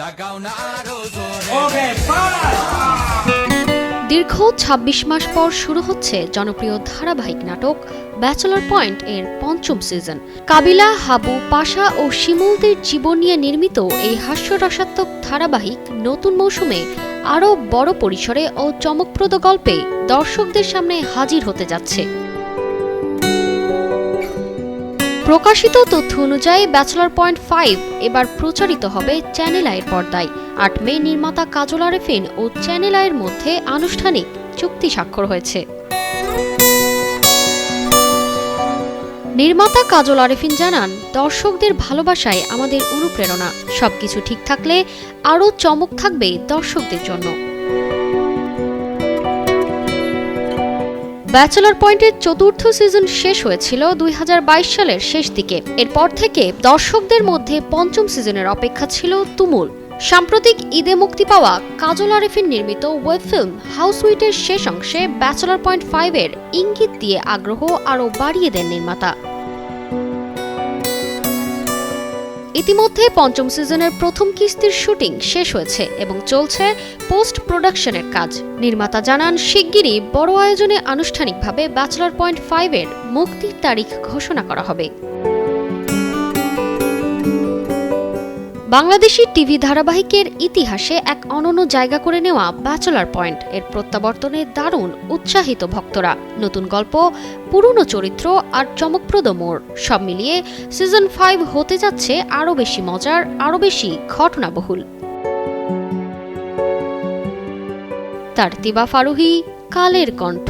লাগাও না আরও জোরে। দীর্ঘ ২৬ মাস পর শুরু হচ্ছে জনপ্রিয় ধারাবাহিক নাটক ব্যাচেলর পয়েন্ট এর পঞ্চম সিজন কাবিলা হাবু পাশা ও শিমুলদের জীবন নিয়ে নির্মিত এই হাস্যরসাত্মক ধারাবাহিক নতুন মৌসুমে আরও বড় পরিসরে ও চমকপ্রদ গল্পে দর্শকদের সামনে হাজির হতে যাচ্ছে। প্রকাশিত তথ্য অনুযায়ী ব্যাচেলর পয়েন্ট ফাইভ এবার প্রচারিত হবে চ্যানেল আয়ের পর্দায়। আট মে নির্মাতা কাজল আরেফিন ও চ্যানেল আয়ের মধ্যে আনুষ্ঠানিক চুক্তি স্বাক্ষর হয়েছে। নির্মাতা কাজল আরেফিন জানান, দর্শকদের ভালোবাসায় আমাদের অনুপ্রেরণা। সবকিছু ঠিক থাকলে আরও চমক থাকবে দর্শকদের জন্য। ব্যাচেলর পয়েন্টের চতুর্থ সিজন শেষ হয়েছিল দুই হাজার বাইশ সালের শেষ দিকে। এরপর থেকে দর্শকদের মধ্যে পঞ্চম সিজনের অপেক্ষা ছিল তুমুল। সাম্প্রতিক ঈদে মুক্তি পাওয়া কাজল আরিফিন নির্মিত ওয়েব ফিল্ম হাউস উইটের শেষ অংশে ব্যাচেলর পয়েন্ট ফাইভের ইঙ্গিত দিয়ে আগ্রহ আরও বাড়িয়ে দেন নির্মাতা। ইতিমধ্যে পঞ্চম সিজনের প্রথম কিস্তির শুটিং শেষ হয়েছে এবং চলছে পোস্ট প্রোডাকশনের কাজ। নির্মাতা জানান, শিগগিরই বড় আয়োজনে আনুষ্ঠানিকভাবে ব্যাচলার পয়েন্ট ফাইভের মুক্তির তারিখ ঘোষণা করা হবে। বাংলাদেশি টিভি ধারাবাহিকের ইতিহাসে এক অনন্য জায়গা করে নেওয়া ব্যাচেলর পয়েন্ট। এর প্রত্যাবর্তনে দারুণ উৎসাহিত ভক্তরা। নতুন গল্প, পুরনো চরিত্র আর চমকপ্রদ মোড়। সব মিলিয়ে সিজন ফাইভ হতে যাচ্ছে আরও বেশি মজার, আরও বেশি ঘটনাবহুল। তার তিবা ফারুহি, কালের কণ্ঠ।